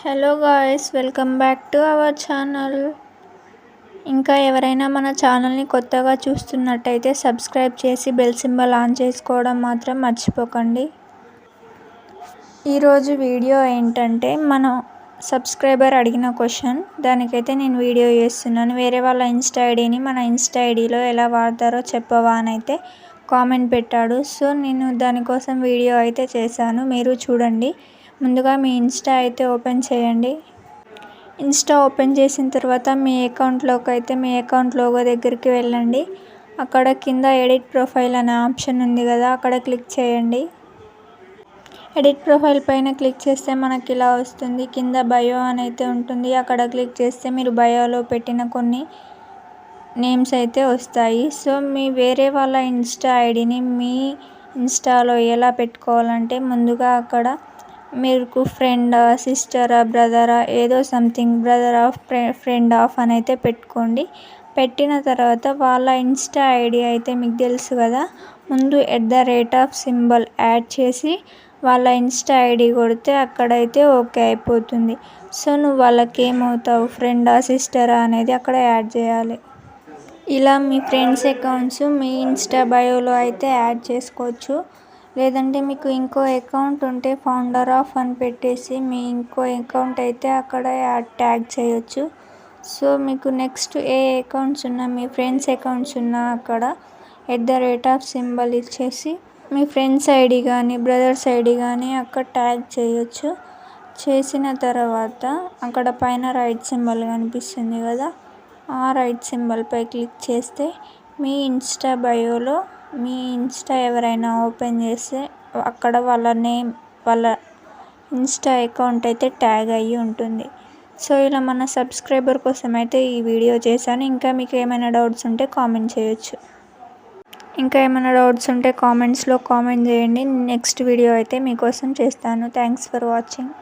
Hello guys welcome back to our channel ఇంకా ఎవరైనా మన ఛానల్ని కొత్తగా చూస్తున్నట్టయితే సబ్స్క్రైబ్ చేసి బెల్ సింబల్ ఆన్ చేసుకోవడం మాత్రం మర్చిపోకండి. ఈరోజు వీడియో ఏంటంటే మనం సబ్స్క్రైబర్ అడిగిన క్వశ్చన్ దానికైతే నేను వీడియో చేస్తున్నాను. వేరే వాళ్ళ ఇన్స్టా ఐడిని మన ఇన్స్టా ఐడిలో ఎలా వాడతారో చెప్పవా అని అయితే కామెంట్ పెట్టాడు. సో నేను దానికోసం వీడియో అయితే చేశాను. మీరు చూడండి. ముందుగా మీ ఇన్స్టా అయితే ఓపెన్ చేయండి. ఇన్స్టా ఓపెన్ చేసిన తర్వాత మీ అకౌంట్లోకి అయితే మీ అకౌంట్ లోగో దగ్గరికి వెళ్ళండి. అక్కడ కింద ఎడిట్ ప్రొఫైల్ అనే ఆప్షన్ ఉంది కదా అక్కడ క్లిక్ చేయండి. ఎడిట్ ప్రొఫైల్ పైన క్లిక్ చేస్తే మనకి ఇలా వస్తుంది. కింద బయో అని అయితే ఉంటుంది. అక్కడ క్లిక్ చేస్తే మీరు బయోలో పెట్టిన కొన్ని నేమ్స్ అయితే వస్తాయి. సో మీ వేరే వాళ్ళ ఇన్స్టా ఐడిని మీ ఇన్స్టాలో ఎలా పెట్టుకోవాలంటే ముందుగా అక్కడ మీకు ఫ్రెండా సిస్టరా బ్రదరా ఏదో something brother of friend of అని అయితే పెట్టుకోండి. పెట్టిన తర్వాత వాళ్ళ ఇన్స్టా ఐడి అయితే మీకు తెలుసు కదా. ముందు at the rate of symbol add చేసి వాళ్ళ ఇన్స్టా ఐడి కొడితే అక్కడైతే ఓకే అయిపోతుంది. సో నువ్వు వాళ్ళకి ఏమవుతావు ఫ్రెండా సిస్టరా అనేది అక్కడ యాడ్ చేయాలి. ఇలా మీ ఫ్రెండ్స్ అకౌంట్స్ మీ ఇన్స్టా బయోలో అయితే యాడ్ చేసుకోవచ్చు. లేదంటే మీకు ఇంకో అకౌంట్ ఉంటే ఫౌండర్ ఆఫ్ అని పెట్టేసి మీ ఇంకో అకౌంట్ అయితే అక్కడ ట్యాగ్ చేయొచ్చు. సో మీకు నెక్స్ట్ ఏ అకౌంట్స్ ఉన్నా మీ ఫ్రెండ్స్ అకౌంట్స్ ఉన్నా అక్కడ at the rate of symbol ఇచ్చేసి మీ ఫ్రెండ్స్ ఐడి కానీ బ్రదర్స్ ఐడి కానీ అక్కడ ట్యాగ్ చేయొచ్చు. చేసిన తర్వాత అక్కడ పైన రైట్ సింబల్ కనిపిస్తుంది కదా ఆ రైట్ సింబల్పై క్లిక్ చేస్తే మీ ఇన్స్టా బయోలో మీ ఇన్స్టా ఎవరైనా ఓపెన్ చేస్తే అక్కడ వాళ్ళ నేమ్ వాళ్ళ ఇన్స్టా అకౌంట్ అయితే ట్యాగ్ అయ్యి ఉంటుంది. సో ఇలా మన సబ్స్క్రైబర్ కోసం అయితే ఈ వీడియో చేశాను. ఇంకా మీకు ఏమైనా డౌట్స్ ఉంటే కామెంట్ చేయొచ్చు. ఇంకా ఏమైనా డౌట్స్ ఉంటే కామెంట్స్లో కామెంట్ చేయండి. నెక్స్ట్ వీడియో అయితే మీకోసం చేస్తాను. Thanks for watching.